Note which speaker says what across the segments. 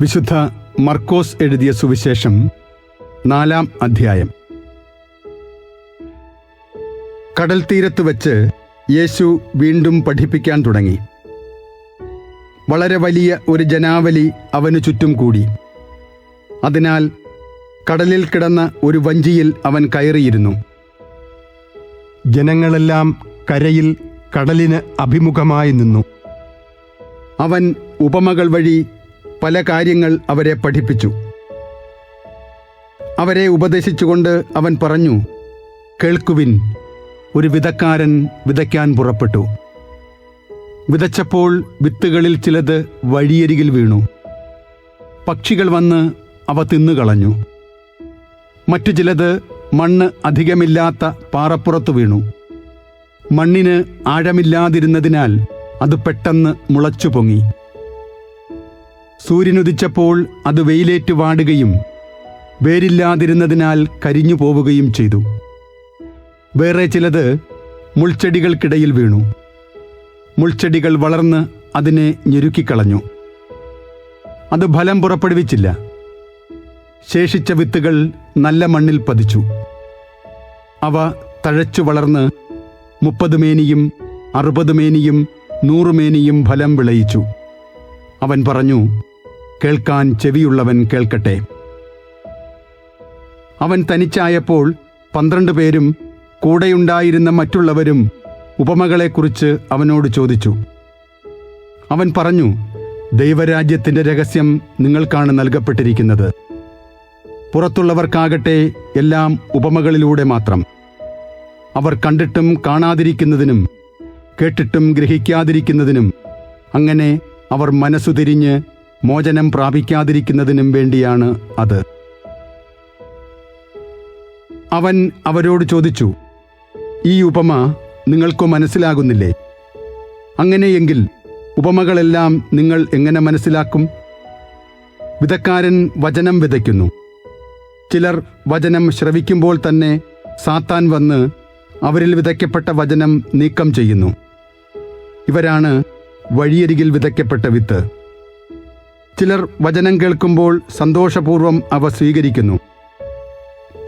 Speaker 1: വിശുദ്ധ മർക്കോസ് എഴുതിയ സുവിശേഷം നാലാം അധ്യായം. കടൽ തീരത്ത് വച്ച് യേശു വീണ്ടും പഠിപ്പിക്കാൻ തുടങ്ങി. വളരെ വലിയ ഒരു ജനാവലി അവനു ചുറ്റും കൂടി. അതിനാൽ കടലിൽ കിടന്ന ഒരു വഞ്ചിയിൽ അവൻ കയറിയിരുന്നു.
Speaker 2: ജനങ്ങളെല്ലാം കരയിൽ കടലിന് അഭിമുഖമായി നിന്നു.
Speaker 1: അവൻ ഉപമകൾ വഴി പല കാര്യങ്ങൾ അവരെ പഠിപ്പിച്ചു. അവരെ ഉപദേശിച്ചുകൊണ്ട് അവൻ പറഞ്ഞു കേൾക്കുവിൻ ഒരു വിതക്കാരൻ വിതയ്ക്കാൻ പുറപ്പെട്ടു. വിതച്ചപ്പോൾ വിത്തുകളിൽ ചിലത് വഴിയരികിൽ വീണു. പക്ഷികൾ വന്ന് അവ തിന്നുകളഞ്ഞു മറ്റു ചിലത് മണ്ണ് അധികമില്ലാത്ത പാറപ്പുറത്തു വീണു. മണ്ണിന് ആഴമില്ലാതിരുന്നതിനാൽ അത് പെട്ടെന്ന് മുളച്ചു പൊങ്ങി. സൂര്യനുദിച്ചപ്പോൾ അത് വെയിലേറ്റ് വാടുകയും വേരില്ലാതിരുന്നതിനാൽ കരിഞ്ഞു പോവുകയും ചെയ്തു. വേറെ ചിലത് മുൾച്ചെടികൾക്കിടയിൽ വീണു. മുൾച്ചെടികൾ വളർന്ന് അതിനെ ഞെരുക്കിക്കളഞ്ഞു. അത് ഫലം പുറപ്പെടുവിച്ചില്ല. ശേഷിച്ച വിത്തുകൾ നല്ല മണ്ണിൽ പതിച്ചു. അവ തഴച്ചു വളർന്ന് മുപ്പത് മേനിയും അറുപത് മേനിയും നൂറുമേനിയും ഫലം വിളയിച്ചു. അവൻ പറഞ്ഞു കേൾക്കാൻ ചെവിയുള്ളവൻ കേൾക്കട്ടെ. അവൻ തനിച്ചായപ്പോൾ പന്ത്രണ്ട് പേരും കൂടെയുണ്ടായിരുന്ന മറ്റുള്ളവരും ഉപമകളെക്കുറിച്ച് അവനോട് ചോദിച്ചു. അവൻ പറഞ്ഞു ദൈവരാജ്യത്തിന്റെ രഹസ്യം നിങ്ങൾക്കാണ് നൽകപ്പെട്ടിരിക്കുന്നത്. പുറത്തുള്ളവർക്കാകട്ടെ എല്ലാം ഉപമകളിലൂടെ മാത്രം. അവർ കണ്ടിട്ടും കാണാതിരിക്കുന്നതിനും കേട്ടിട്ടും ഗ്രഹിക്കാതിരിക്കുന്നതിനും അങ്ങനെ അവർ മനസ്സു തിരിഞ്ഞ് മോചനം പ്രാപിക്കാതിരിക്കുന്നതിനും വേണ്ടിയാണ് അത്. അവൻ അവരോട് ചോദിച്ചു ഈ ഉപമ നിങ്ങൾക്ക് മനസ്സിലാകുന്നില്ലേ? അങ്ങനെയെങ്കിൽ ഉപമകളെല്ലാം നിങ്ങൾ എങ്ങനെ മനസ്സിലാക്കും? വിതക്കാരൻ വചനം വിതയ്ക്കുന്നു. ചിലർ വചനം ശ്രവിക്കുമ്പോൾ തന്നെ സാത്താൻ വന്ന് അവരിൽ വിതയ്ക്കപ്പെട്ട വചനം നീക്കം ചെയ്യുന്നു. ഇവരാണ് വഴിയരികിൽ വിതയ്ക്കപ്പെട്ട വിത്ത്. ചിലർ വചനം കേൾക്കുമ്പോൾ സന്തോഷപൂർവം അവ സ്വീകരിക്കുന്നു.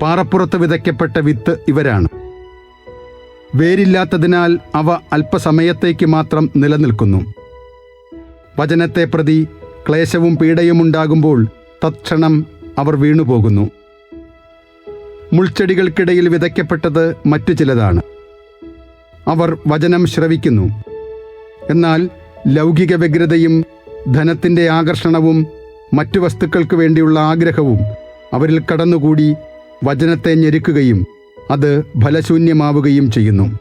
Speaker 1: പാറപ്പുറത്ത് വിതയ്ക്കപ്പെട്ട വിത്ത് ഇവരാണ്. വേരില്ലാത്തതിനാൽ അവ അല്പസമയത്തേക്ക് മാത്രം നിലനിൽക്കുന്നു. വചനത്തെ പ്രതി ക്ലേശവും പീഡയുമുണ്ടാകുമ്പോൾ തത്ക്ഷണം അവർ വീണുപോകുന്നു. മുൾച്ചെടികൾക്കിടയിൽ വിതയ്ക്കപ്പെട്ടത് മറ്റു ചിലതാണ്. അവർ വചനം ശ്രവിക്കുന്നു. എന്നാൽ ലൗകിക വ്യഗ്രതയും ധനത്തിന്റെ ആകർഷണവും മറ്റു വസ്തുക്കൾക്ക് വേണ്ടിയുള്ള ആഗ്രഹവും അവരിൽ കടന്നുകൂടി വചനത്തെ ഞെരുക്കുകയും അത് ഫലശൂന്യമാവുകയും ചെയ്യുന്നു.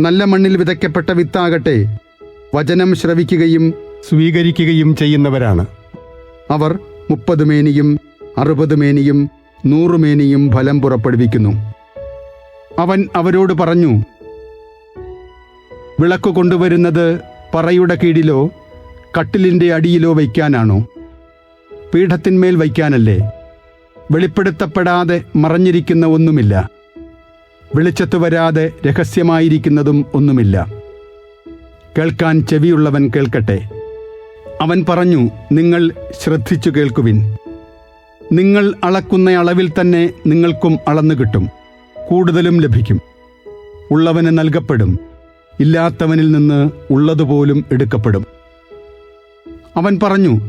Speaker 1: നല്ല മണ്ണിൽ വിതയ്ക്കപ്പെട്ട വിത്താകട്ടെ വചനം ശ്രവിക്കുകയും
Speaker 2: സ്വീകരിക്കുകയും ചെയ്യുന്നവരാണ്.
Speaker 1: അവർ മുപ്പത് മേനിയും അറുപത് മേനിയും നൂറു മേനിയും ഫലം പുറപ്പെടുവിക്കുന്നു. അവൻ അവരോട് പറഞ്ഞു വിളക്ക് കൊണ്ടുവരുന്നത് പറയുടെ കീഴിലോ കട്ടിലിന്റെ അടിയിലോ വയ്ക്കാനാണോ? പീഠത്തിന്മേൽ വയ്ക്കാനല്ലേ? വെളിപ്പെടുത്തപ്പെടാതെ മറഞ്ഞിരിക്കുന്ന ഒന്നുമില്ല. വെളിച്ചത്ത് വരാതെ രഹസ്യമായിരിക്കുന്നതും ഒന്നുമില്ല. കേൾക്കാൻ ചെവിയുള്ളവൻ കേൾക്കട്ടെ. അവൻ പറഞ്ഞു നിങ്ങൾ ശ്രദ്ധിച്ചു കേൾക്കുവിൻ. നിങ്ങൾ അളക്കുന്ന അളവിൽ തന്നെ നിങ്ങൾക്കും അളന്നു കിട്ടും. കൂടുതലും ലഭിക്കും. ഉള്ളവന് നൽകപ്പെടും. ഇല്ലാത്തവനിൽ നിന്ന് ഉള്ളതുപോലും എടുക്കപ്പെടും. അവൻ പറഞ്ഞു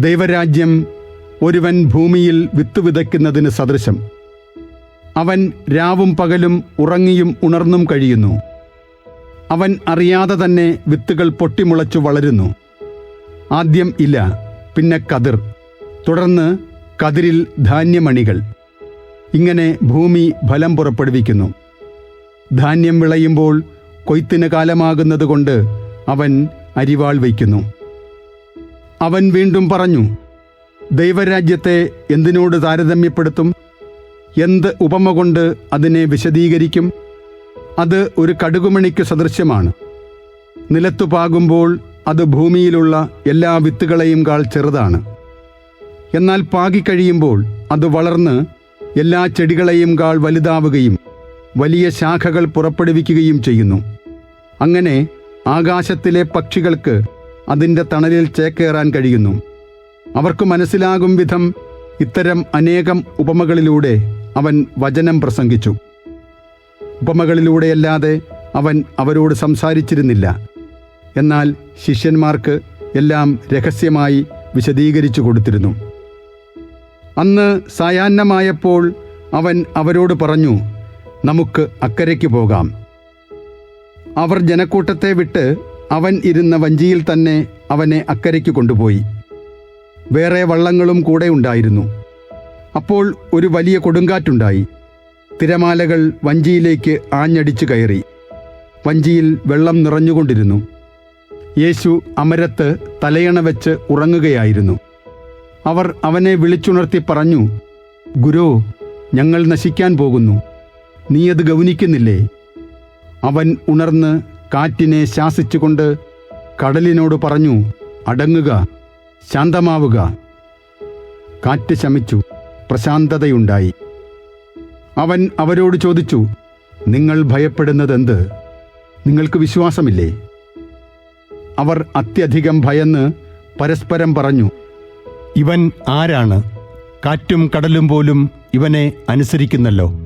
Speaker 1: ദൈവരാജ്യം ഒരുവൻ ഭൂമിയിൽ വിത്ത് വിതയ്ക്കുന്നതിന് സദൃശം. അവൻ രാവും പകലും ഉറങ്ങിയും ഉണർന്നും കഴിയുന്നു. അവൻ അറിയാതെ തന്നെ വിത്തുകൾ പൊട്ടിമുളച്ചു വളരുന്നു. ആദ്യം ഇല്ല പിന്നെ കതിർ തുടർന്ന് കതിരിൽ ധാന്യമണികൾ. ഇങ്ങനെ ഭൂമി ഫലം പുറപ്പെടുവിക്കുന്നു. ധാന്യം വിളയുമ്പോൾ കൊയ്ത്തിന് കാലമാകുന്നതുകൊണ്ട് അവൻ അരിവാൾ വയ്ക്കുന്നു. അവൻ വീണ്ടും പറഞ്ഞു ദൈവരാജ്യത്തെ എന്തിനോട് താരതമ്യപ്പെടുത്തും? എന്ത് ഉപമ കൊണ്ട് അതിനെ വിശദീകരിക്കും? അത് ഒരു കടുകുമണിക്ക് സദൃശ്യമാണ്. നിലത്തു പാകുമ്പോൾ അത് ഭൂമിയിലുള്ള എല്ലാ വിത്തുകളെയും കാൾ ചെറുതാണ്. എന്നാൽ പാകിക്കഴിയുമ്പോൾ അത് വളർന്ന് എല്ലാ ചെടികളെയും കാൾ വലുതാവുകയും വലിയ ശാഖകൾ പുറപ്പെടുവിക്കുകയും ചെയ്യുന്നു. അങ്ങനെ ആകാശത്തിലെ പക്ഷികൾക്ക് അതിന്റെ തണലിൽ ചേക്കേറാൻ കഴിയുന്നു. അവർക്ക് മനസ്സിലാകും വിധം ഇത്തരം അനേകം ഉപമകളിലൂടെ അവൻ വചനം പ്രസംഗിച്ചു. ഉപമകളിലൂടെയല്ലാതെ അവൻ അവരോട് സംസാരിച്ചിരുന്നില്ല. എന്നാൽ ശിഷ്യന്മാർക്ക് എല്ലാം രഹസ്യമായി വിശദീകരിച്ചു കൊടുത്തിരുന്നു. അന്ന് സായാഹ്നമായപ്പോൾ അവൻ അവരോട് പറഞ്ഞു നമുക്ക് അക്കരയ്ക്ക് പോകാം. അവർ ജനക്കൂട്ടത്തെ വിട്ട് അവൻ ഇരുന്ന വഞ്ചിയിൽ തന്നെ അവനെ അക്കരയ്ക്ക് കൊണ്ടുപോയി. വേറെ വള്ളങ്ങളും കൂടെ ഉണ്ടായിരുന്നു. അപ്പോൾ ഒരു വലിയ കൊടുങ്കാറ്റുണ്ടായി. തിരമാലകൾ വഞ്ചിയിലേക്ക് ആഞ്ഞടിച്ചു കയറി. വഞ്ചിയിൽ വെള്ളം നിറഞ്ഞുകൊണ്ടിരുന്നു. യേശു അമരത്ത് തലയണ വെച്ച് ഉറങ്ങുകയായിരുന്നു. അവർ അവനെ വിളിച്ചുണർത്തി പറഞ്ഞു ഗുരു ഞങ്ങൾ നശിക്കാൻ പോകുന്നു. നീ അത് ഗൗനിക്കുന്നില്ലേ? അവൻ ഉണർന്ന് കാറ്റിനെ ശാസിച്ചുകൊണ്ട് കടലിനോട് പറഞ്ഞു അടങ്ങുക ശാന്തമാവുക. കാറ്റ് ശമിച്ചു പ്രശാന്തതയുണ്ടായി. അവൻ അവരോട് ചോദിച്ചു നിങ്ങൾ ഭയപ്പെടുന്നതെന്ത്? നിങ്ങൾക്ക് വിശ്വാസമില്ലേ? അവർ അത്യധികം ഭയന്ന് പരസ്പരം പറഞ്ഞു
Speaker 2: ഇവൻ ആരാണ്? കാറ്റും കടലും പോലും ഇവനെ അനുസരിക്കുന്നല്ലോ.